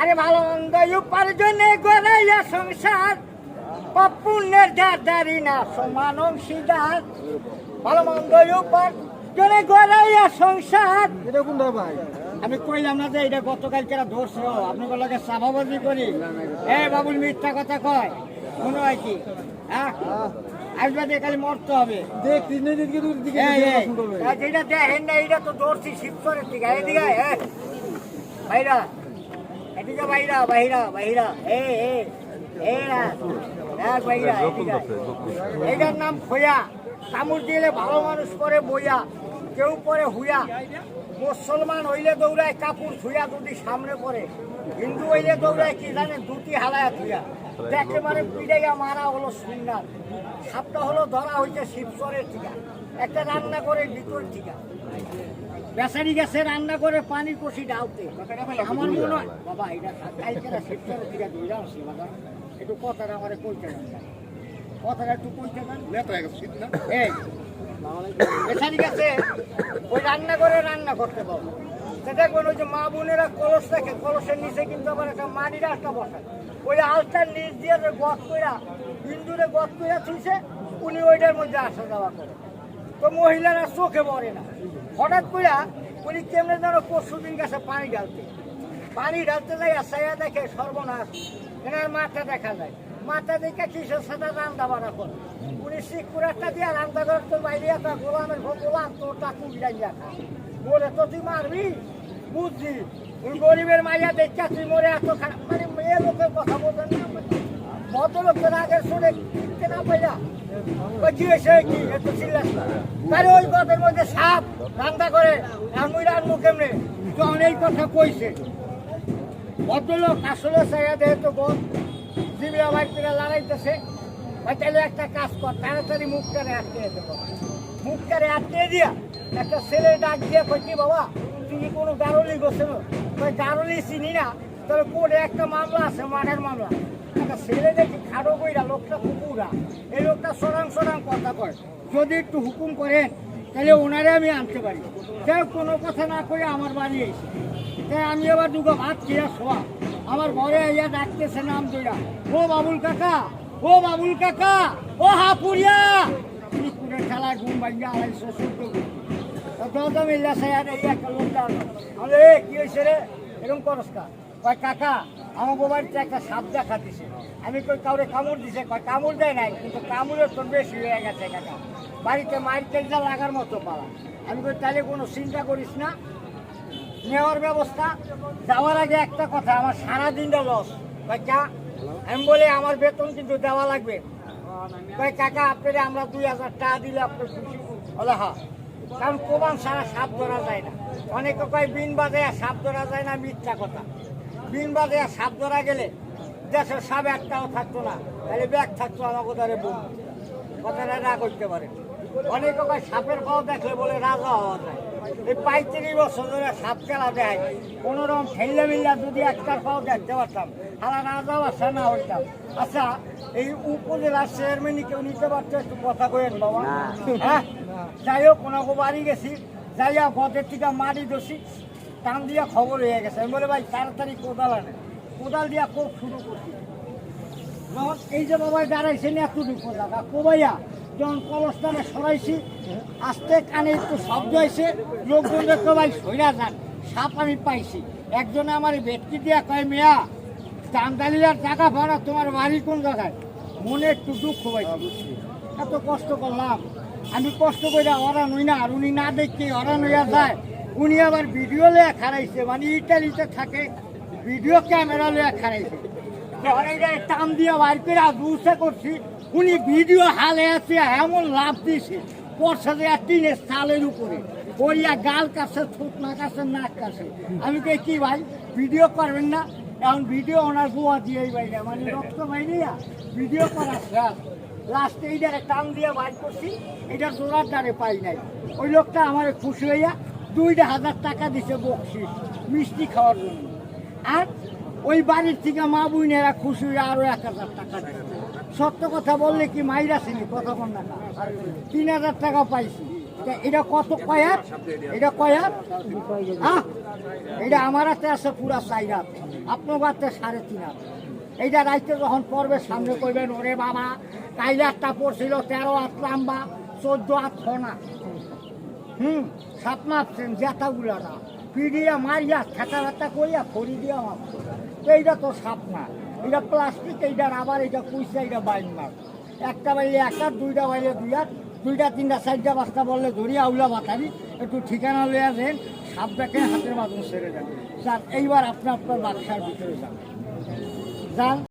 আরে ভালো মন্দ উপার্জনে গড়াইয়া সংসার। পপুণ্যের দাদারি না সমান অংশীদার। ভালো মন্দ উপার্জনে গড়াইয়া সংসার। এটা কোনটা ভাই? আমি কইলাম না যে এটা গতকালকে ধরছো আপনাদের লগে সাভাবাজি করি। এ বাবুল মিথ্যা কথা কয়। মনে হয় কি? হ্যাঁ? আসবে খালি মরতে হবে। দেখ তিন দিন কি দূর দিকে এই। যেটা দেখেন না এইটা তো ধরছি শিবচরের দিকে। এদিকে এই, ভাইরা এদিকে ভাইরা ভাইরা ভাইরা এ এ এ না দেখ ভাইরা এদিকে নাম খোয়া। কামড় দিলে ভালো মানুষ করে বইয়া কেউ পরে হুইয়া। মুসলমান হইলে দৌড়ায় কাপড় ছুঁয়া দুটি সামনে পড়ে হিন্দু হইলে দৌড়ায় কি জানে দুটি হালায় দেখে মানে পিড়াইয়া মারা হলো সুন্দর সাপটা হলো ধরা হইছে শিবচরের টিকা একটা রান্না করে ভিতর টিকা বেচারি গেছে রান্না করে পানি কষি ডালতে। আমার মনে হয় বাবা এটা কালকে শিবচরের টিকা দিয়ে যাচ্ছি বাবা। একটু কথাটা আমার কইতে কথাটা একটু কইতে দেন। এই গেছে ওই রান্না করে রান্না করতে পারব সেটা যে মা বোনেরা কলস কলসের নিচে কিন্তু ওই নিচ দিয়ে গত কইরা কইরা উনি ওইটার মধ্যে আসা করে তো মহিলারা চোখে পড়ে না হঠাৎ কইরা উনি কেমনে যেন পরশু দিন গেছে পানি ঢালতে পানি ঢালতে যাই সাইয়া দেখে সর্বনাশ এনার মাথা দেখা যায়। মাথা দেখে কিসের সাথে রান্না বাড়া করে। উনি শিখপুরাটা দিয়ে রান্না করতে বাইরে একটা গোলামের ঘর গোলাম, তোর টাকু বিড়াই রাখা বলে, তো তুই মারবি? বুঝছি। তুই গরিবের মাইয়া দেখে তুই মরে এত খারাপ মানে মেয়ে লোকের কথা বলবেন না ভদ্রলোকের আগের শুনে কিনতে না পাইলা। তাহলে ওই গদের মধ্যে সাপ রান্না করে আমি রান্নু কেমনে? তখন এই কথা কইছে। ভদ্রলোক আসলে চাইয়া দেহে তো জিবিয়া বাইক থেকে লড়াইতেছে। তাহলে একটা কাজ কর, তাড়াতাড়ি মুখটারে আটকে যেতে কর মুখটারে আটকে দিয়া একটা ছেলে ডাক দিয়া কই কি বাবা তুই কি কোনো গারলি গোছেন ওই গারলি চিনি না, তবে কোর্টে একটা মামলা আছে মাঠের মামলা। একটা ছেলে দেখি খাড়ো কইরা, লোকটা কুকুরা। এই লোকটা সরাং সরাং কথা কয়। যদি একটু হুকুম করেন তাহলে ওনারে আমি আনতে পারি। কেউ কোনো কথা না করে আমার বাড়ি এসে। তাই আমি আবার দুটো ভাত খেয়ে শোয়া। আমার ঘরে ইয়া ডাকতেছে নাম দুইটা ও বাবুল কাকা, ও বাবুল কাকা, ও হাপুরিয়া স্কুলের খেলায় ঘুম ভাঙ্গা আড়াইশো চোদ্দ কি হয়েছে রে? করস কাকা, আমার বাড়িতে একটা দেখা আমি কই, কাউরে কামড় দিছে? কয়, কামড় দেয় নাই, কিন্তু কামড়ের তোর বেশি হয়ে গেছে, কাকা। বাড়িতে মায়ের তেলটা লাগার মতো পালা। আমি কই, তাহলে কোনো চিন্তা করিস না নেওয়ার ব্যবস্থা। যাওয়ার আগে একটা কথা, আমার সারা দিনটা লস কাকা আমি বলে আমার বেতন কিন্তু দেওয়া লাগবে। কয়, কাকা, আপনারে আমরা দুই হাজার টাকা দিলে আপনার খুশি বলে হ্যাঁ। কারণ কোবান সারা সাপ ধরা যায় না। অনেকে কয়, বিন বাজে সাপ ধরা যায় না। মিথ্যা কথা। বিন বাজে সাপ ধরা গেলে দেশের সাপ একটাও থাকতো না। তাহলে ব্যাগ থাকতো আমাকে বন্ধু কথাটা না করতে পারে। অনেকে কয়, সাপের পাও দেখলে বলে রাজা হওয়া যায়। এই পঁয়ত্রিশ বছর ধরে সাপ খেলা দেয়। কোনো রকম ঠেলে মিল্লা যদি একটার পাও দেখতে পারতাম। হালা রাজা বাসা না হইতাম। আচ্ছা এই উপজেলার চেয়ারম্যানই কেউ নিতে পারতো? একটু কথা কয়েন বাবা। হ্যাঁ? যাই হোক ওনাকে বাড়ি গেছি। যাইয়া গদের থেকে মারি দোষী টান দিয়া খবর হয়ে গেছে। আমি বলে ভাই তাড়াতাড়ি কোদাল আনে। কোদাল দিয়া কোপ শুরু করছি। এই যে বাবা দাঁড়াইছে না এতটুকু জায়গা কোবাইয়া যখন কলস্থানে সরাইছি। আস্তে কানে একটু শব্দ হয়েছে লোকজন দেখতে ভাই সইরা যান সাপ আমি পাইছি। একজনে আমার ভেটকি দিয়া কয় মেয়া চান্দালিয়ার টাকা ভাড়া তোমার বাড়ি কোন জায়গায়? মনে একটু দুঃখ পাইছি এত কষ্ট করলাম। আমি কষ্ট করে ওরা নই না আর উনি না দেখতে ওরা নইয়া যায়। উনি আবার ভিডিও লইয়া খারাইছে মানে ইটালিতে থাকে ভিডিও ক্যামেরা লইয়া খারাইছে টান দিয়ে করে করছি, উনি ভিডিও এমন উপরে। করিয়া কাছে নাক কাছে। আমি কে ভাই, ভিডিও করবেন না? এখন ভিডিও ওনার গোয়া দিয়েই বাইরে মানে রক্ত বাইরিয়া ভিডিও করা শেষ। লাস্টে এইটারে টান দিয়ে বার করছি, এটা জোড়ার দ্বারে পাই নাই। ওই লোকটা আমার খুশি হইয়া দুইটা হাজার টাকা দিছে বকশিস, মিষ্টি খাওয়ার জন্য। আর ওই বাড়ির থেকে মা বুইনেরা খুশি হয়ে আরও এক হাজার টাকা সত্য কথা বললে কি মাইরা ছিলি? কথা বল না। তিন হাজার টাকা পাইছি। এটা কত কয়াত এটা কয়াত হ্যাঁ? এটা আমার হাতে আছে পুরা চাই রাত আপনার হাতে সাড়ে তিন হাত। এইটা রাইতে যখন পড়বে, সামনে করবেন, ওরে বাবা, কাইলে একটা পড়ছিল, তেরো হাত লাম্বা, চোদ্দ হাত ছনা হুম, সাত জেতাগুলা না পিডিয়া মারিয়া ঠেকা ভেটা করিয়া ফড়ি দিয়া তো এইটা তো সাপ না এটা প্লাস্টিক এইটা রাবার এটা কুইসা এটা বাইন মাছ। একটা বাইলে এক হাত, দুইটা বাইলে দুই হাত, দুইটা, তিনটা, চারটা, পাঁচটা বললে ধরি, আউলা বাতাবি একটু ঠিকানা লইয়া দেন সাপটাকে হাতের মাধ্যমে সেরে যান স্যার, এইবার আপনার আপনার বাক্সার ভিতরে যান। যান।